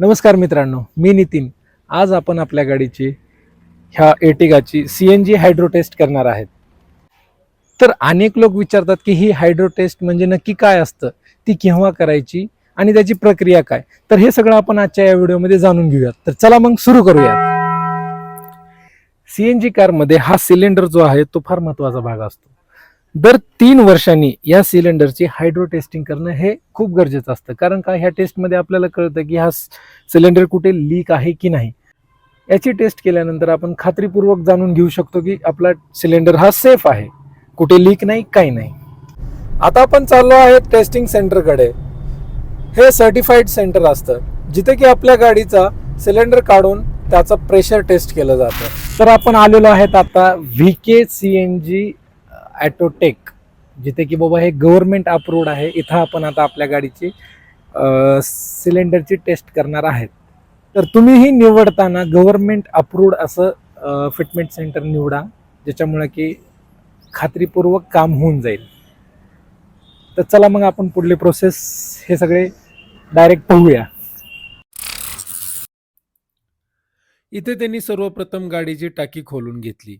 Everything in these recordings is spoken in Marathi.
नमस्कार मित्रांनो मी नितीन. आज आपण आपल्या गाडीची ह्या एटिगाची C N G hydro test करणार आहेत. तर अनेक लोक विचारतात की ही हायड्रो टेस्ट म्हणजे नक्की काय असतं? ती केव्हा करायची आणि त्याची प्रक्रिया काय? तर हे सगळं आपण आजच्या या व्हिडिओमध्ये जाणून घेऊयात. तर चला मग सुरू करूयात. सी एन जी कारमध्ये हा सिलेंडर जो आहे तो फार महत्त्वाचा भाग असतो. दर तीन वर्षांनी या सिलेंडरची हायड्रो टेस्टिंग करणं हे खूप गरजेचं असतं. कारण का ह्या टेस्टमध्ये आपल्याला कळतं की हा सिलेंडर कुठे लीक आहे की नाही. याची टेस्ट केल्यानंतर आपण खात्रीपूर्वक जाणून घेऊ शकतो की आपला सिलेंडर हा सेफ आहे. कुठे लीक नाही काही नाही. आता आपण चाललो आहे टेस्टिंग सेंटरकडे. हे सर्टिफाईड सेंटर असतं जिथे की आपल्या गाडीचा सिलेंडर काढून त्याचं प्रेशर टेस्ट केलं जातं. तर आपण आलेलो आहेत आता V K C N G Autotech जिथे की बाबा हे गव्हर्नमेंट अप्रूव्ड आहे इथं आपण आता आपल्या गाडीची सिलेंडरची टेस्ट करणार आहेत. तर तुम्हीही निवडताना गव्हर्नमेंट अप्रूव्ड असं फिटमेंट सेंटर निवडा ज्याच्यामुळे की खात्रीपूर्वक काम होऊन जाईल. तर चला मग आपण पुढली प्रोसेस हे सगळे डायरेक्ट पाहूया. इथे त्यांनी सर्वप्रथम गाडीची टाकी खोलून घेतली.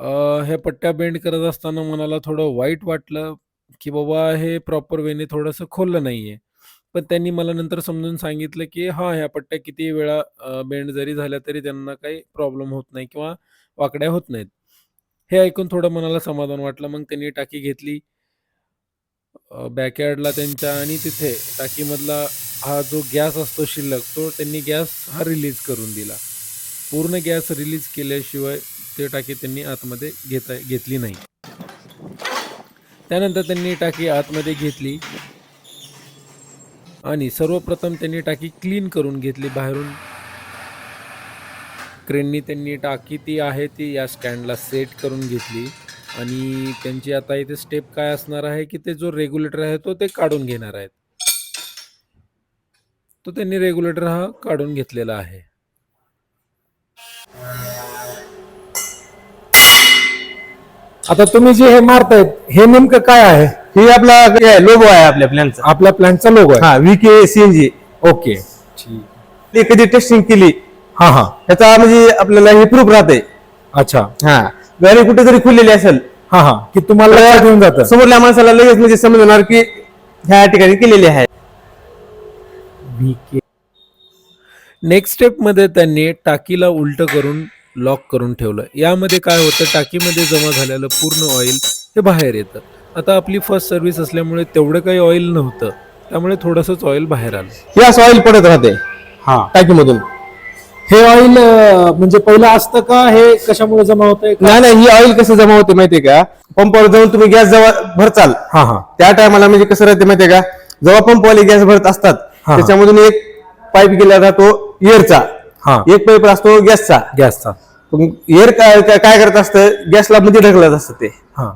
अ, ह्या पट्ट्या बेंड करत असताना मनाला थोडं वाईट वाटलं की बाबा हे प्रॉपर वेने थोडंसं खोललं नाहीये. पण त्यांनी मला नंतर समजून सांगितलं की हा ह्या पट्ट्या किती वेळा बेंड जरी झाल्या तरी त्यांना काही प्रॉब्लेम होत नाही किंवा वाकड्या होत नाहीत. हे ऐकून थोडं मनाला समाधान वाटलं. मग त्यांनी टाकी घेतली बॅकयार्डला त्यांच्या आणि तिथे टाकीमधला हा जो गॅस असतो शिल्लक तो त्यांनी गॅस हा रिलीज करून दिला. पूर्ण गॅस रिलीज केल्याशिवाय ते टाकी त्यांनी आतमध्ये घेता घेतली नाही. त्यानंतर त्यांनी टाकी आतमध्ये घेतली आणि सर्वप्रथम त्यांनी टाकी क्लीन करून घेतली बाहेरून. क्रेननी त्यांनी टाकी ती आहे ती या स्टँडला सेट करून घेतली. आणि त्यांची आता इथे स्टेप काय असणार आहे की ते जो रेग्युलेटर आहे तो ते काढून घेणार आहेत. तो त्यांनी रेग्युलेटर हा काढून घेतलेला आहे. आता तुम्ही जे हे मारतायत हे नेमकं काय आहे? हे आपला लोगो आहे आपल्या प्लॅनचा आपल्या प्लॅनचा लोगो आहे. हा व्ही के सीएनजी ओके ते कधी टेस्टिंग केली? हा हा. त्याचा म्हणजे आपल्याला हे प्रूफ राहते अच्छा. हा. गाडी कुठे जरी खुललेली असेल. हा हा. की तुम्हाला येऊन जातं. समोरल्या माणसाला लगेच म्हणजे समजणार की ह्या ठिकाणी केलेली आहे. नेक्स्ट स्टेपमध्ये त्यांनी टाकीला उलट करून लॉक करून ठेवलं. यामध्ये काय होतं? टाकीमध्ये जमा झालेलं पूर्ण ऑइल हे बाहेर येतं. आता आपली फर्स्ट सर्व्हिस असल्यामुळे तेवढं काही ऑइल नव्हतं. त्यामुळे थोडंसंच ऑइल बाहेर आलं. असं ऑइल पडत राहते. हा. टाकीमधून. हे ऑइल म्हणजे पहिलं असतं का? हे कशामुळे जमा होतंय? नाही नाही ही ऑइल कसं जमा होते माहितीये का? पंपावर जाऊन तुम्ही गॅस जेव्हा भरचाल हा हा. त्या टायमाला म्हणजे कसं राहते माहितीये का? जेव्हा पंपवाले गॅस भरत असतात. त्याच्यामधून एक पाईप गेला राहतो एअरचा हा. एक पाईप असतो गॅसचा गॅसचा एअर काय काय काय करत असतं? गॅसला मध्ये ढकलत असतं ते. हा.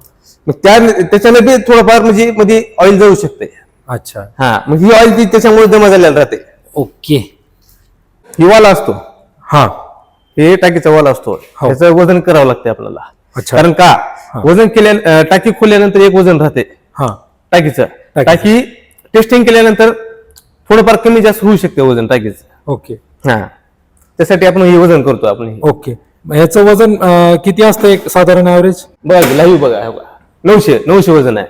मग त्या त्याच्याने बी थोडंफार म्हणजे मध्ये ऑइल जाऊ शकते. अच्छा. हा. मग ही ऑइल ती त्याच्यामुळे जमा झालेली राहते. ओके. ही वाल असतो. हा. हे टाकीचा वाल असतो. हो. त्याचं वजन करावं लागते आपल्याला. अच्छा. कारण का? वजन केल्या टाकी खोलल्यानंतर एक वजन राहते. हा. टाकीचं. टाकी टेस्टिंग केल्यानंतर थोडंफार कमी जास्त होऊ शकते वजन टाकीचं. ओके. हा. त्यासाठी आपण हे वजन करतो आपण हे. ओके ह्याचं वजन अं, किती असतं एक साधारण ॲव्हरेज बघा लाईव्ह बघा हे बघा. नऊशे नऊशे वजन आहे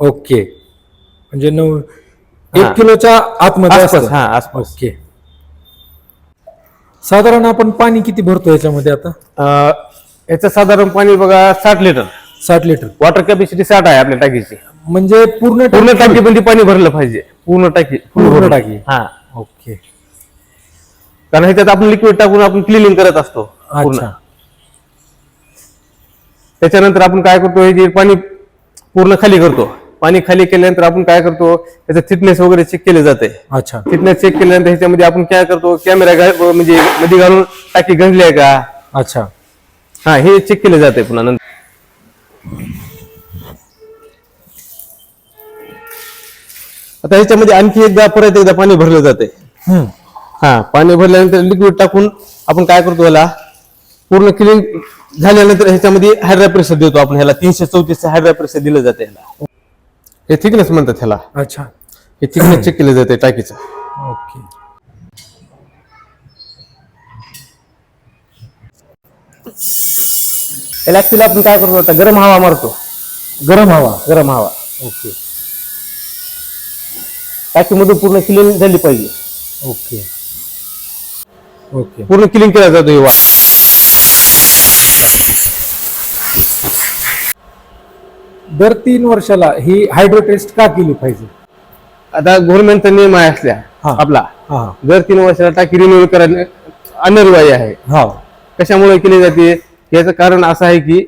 ओके म्हणजे नऊ हा. एक किलोच्या आतमध्ये आसपास असतं. हा आसपास ओके साधारण आपण पाणी किती भरतो याच्यामध्ये आता अं, याचं साधारण पाणी बघा साठ लिटर साठ लिटर वॉटर कॅपॅसिटी साठ आहे आपल्या टाकीची म्हणजे पूर्ण पूर्ण टाकीमध्ये पाणी भरलं पाहिजे पूर्ण टाकी पूर्ण. टाकी. हा ओके कारण ह्याच्यात आपण लिक्विड टाकून आपण क्लिनिंग करत असतो पूर्ण. अच्छा. त्याच्यानंतर आपण काय करतो हे जे पाणी पूर्ण खाली करतो पाणी खाली केल्यानंतर आपण काय करतो त्याचं थिकनेस वगैरे चेक केले जाते. अच्छा. थिकनेस चेक केल्यानंतर ह्याच्यामध्ये आपण काय करतो कॅमेरा म्हणजे मध्ये घालून टाकी गंजली आहे का? अच्छा. हा हे चेक केले जाते पुन्हा नंतर. आता ह्याच्यामध्ये आणखी एकदा परत एकदा पाणी भरलं जाते. हम्म. हा पाणी भरल्यानंतर लिक्विड टाकून आपण काय करतो याला पूर्ण क्लिन झाल्यानंतर ह्याच्यामध्ये हायड्रा प्रेशर देतो आपण ह्याला. तीनशे चौतीस हायड्रा प्रेशर दिलं जातं ह्याला. हे थिकनेस म्हणतात ह्याला. अच्छा. हे थिकनेस चेक केलं जाते टाकीचं. ओके. त्याला ऍक्च्युली आपण काय करतो आता? गरम हवा मारतो. गरम हवा. गरम हवा. ओके. टाकीमधून पूर्ण क्लिन झाली पाहिजे. ओके. ओके. पूर्ण क्लीन केला जातो ही वाट दर तीन वर्षाला ही हायड्रो टेस्ट का केली पाहिजे? आता गव्हर्नमेंटचा नियम आहे असल्या हा. आपला. हा. दर तीन वर्षाला टाकी रिन्यू करणे अनिवार्य आहे. हा. कशामुळे केली जाते? याचं कारण असं आहे की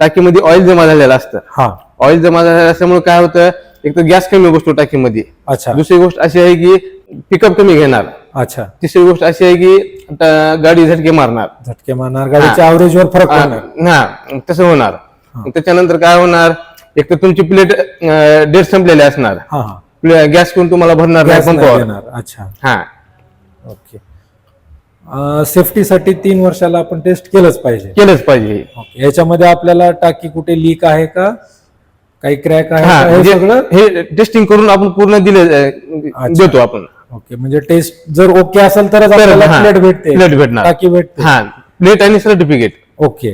टाकीमध्ये ऑइल जमा झालेलं असतं. हा. ऑइल जमा झालेलं असल्यामुळे काय होतं? एक तर गॅस कमी बसतो टाकीमध्ये. अच्छा. दुसरी गोष्ट अशी आहे की पिकअप कमी घेणार. अच्छा. तिसरी गोष्ट अशी आहे की गाडी झटके मारणार. झटके मारणार गाडीच्या ऍव्हरेज वर फरक पडणार. हा. तसं होणार. त्याच्यानंतर काय होणार? एक तर तुमची प्लेट डेट संपलेली असणार. हा हा. गॅस कोण तुम्हाला भरणार नाही देणार. अच्छा. हा. ओके. सेफ्टीसाठी तीन वर्षाला आपण टेस्ट केलंच पाहिजे. केलंच पाहिजे. याच्यामध्ये आपल्याला टाकी कुठे लीक आहे का? काही क्रॅक आहे हा? हे म्हणजे हे टेस्टिंग करून आपण पूर्ण दिले देतो आपण. ओके म्हणजे टेस्ट जर ओके असेल तरच आपल्याला हा, प्लेट भेटते. भेटणार. टाकी भेटते. हा प्लेट आणि सर्टिफिकेट ओके.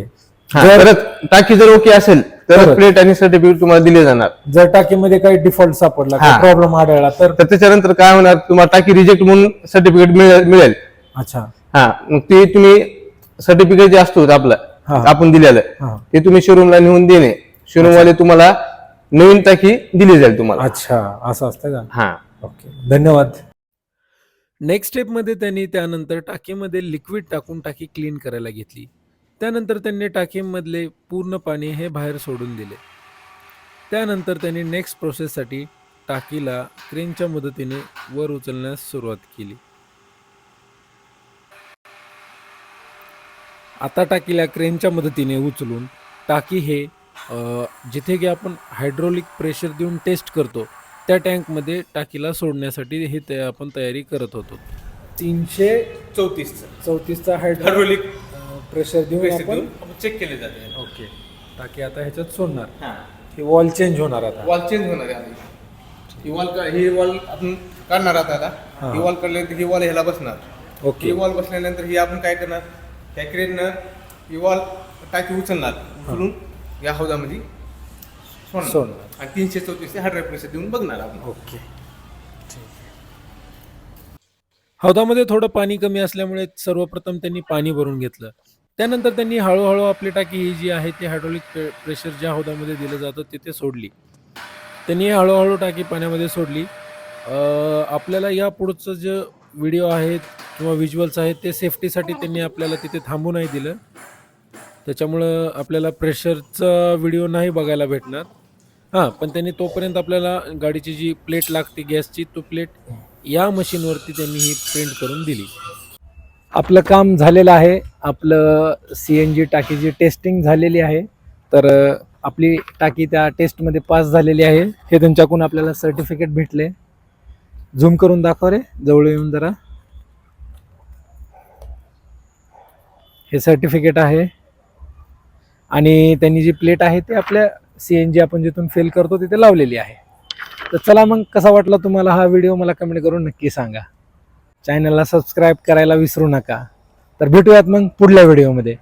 जर टाकी जर ओके असेल तर. प्लेट आणि सर्टिफिकेट तुम्हाला दिले जाणार. जर टाकीमध्ये काही डिफॉल्ट सापडला हा. प्रॉब्लेम आढळला तर? तर त्याच्यानंतर काय होणार तुम्हाला टाकी रिजेक्ट म्हणून सर्टिफिकेट मिळेल. अच्छा. हा मग ते तुम्ही सर्टिफिकेट जे असतो आपलं. आपण दिलेलं हा. ते तुम्ही शोरूमला नेऊन देणे. शोरूम वाले तुम्हाला नवीन टाकी दिली जाईल तुम्हाला. अच्छा असं असतं का? हा. ओके धन्यवाद. नेक्स्ट स्टेपमध्ये त्यांनी त्यानंतर टाकीमध्ये लिक्विड टाकून टाकी क्लीन करायला घेतली. त्यानंतर त्यांनी टाकीमधले पूर्ण पाणी हे बाहेर सोडून दिले. त्यानंतर त्यांनी नेक्स्ट प्रोसेससाठी टाकीला क्रेनच्या मदतीने वर उचलण्यास सुरुवात केली. आता टाकीला क्रेनच्या मदतीने उचलून टाकी हे जिथे की आपण हायड्रोलिक प्रेशर देऊन टेस्ट करतो त्या टँकमध्ये टाकीला सोडण्यासाठी हे ते आपण तयारी करत होतो. तीनशे चौतीस चौतीसचा हायड्रोलिक हायड्रोलिक प्रेशर देऊन आपण चेक केले जाते. ओके. टाकी आता ह्याच्यात सोडणार. ही. वॉल चेंज होणार आता. वॉल चेंज होणार आहे. ही वॉल ही वॉल आपण काढणार आता आता. ही. वॉल काढल्यानंतर ही वॉल ह्याला बसणार. ही ओके वॉल बसल्यानंतर ही आपण काय करणार? त्या क्रेननं ही वॉल टाकी उचलणार. उचलून या हौदामध्ये सोडणार आणि तीनशे प्रेशर देऊन बघणार आपण. ओके. हौदामध्ये थोडं पाणी कमी असल्यामुळे सर्वप्रथम त्यांनी पाणी भरून घेतलं. त्यानंतर त्यांनी हळूहळू आपली टाकी ही जी आहे ती हायड्रोलिक प्रे- प्रेशर ज्या हौदामध्ये दिलं जातं तिथे सोडली. त्यांनी हळूहळू टाकी पाण्यामध्ये सोडली. आपल्याला या पुढचं जे व्हिडिओ आहेत किंवा व्हिज्युअल्स आहेत ते सेफ्टीसाठी त्यांनी आपल्याला तिथे थांबू नाही दिलं. त्याच्यामुळं आपल्याला प्रेशरचा व्हिडिओ नाही बघायला भेटणार. हां पण त्यांनी तोपर्यंत आपल्याला गाडीची जी प्लेट लागते गॅसची तो प्लेट या मशीनवरती त्यांनी ही प्रिंट करून दिली. आपलं काम झालेलं आहे. आपलं सी एन जी टाकीची टेस्टिंग झालेली आहे. तर आपली टाकी त्या टेस्टमध्ये पास झालेली आहे. हे त्यांच्याकडून आपल्याला सर्टिफिकेट भेटले. झूम करून दाखव रे. जवळ येऊन जरा. हे सर्टिफिकेट आहे. आणि त्यांनी जी प्लेट आहे ती आपल्या सी एन जी आपण जिथून फिल करतो तिथे लावलेली आहे. तर चला मग कसा वाटला तुम्हाला हा व्हिडिओ मला कमेंट करून नक्की सांगा. चॅनलला सबस्क्राईब करायला विसरू नका. तर भेटूयात मग पुढल्या व्हिडिओमध्ये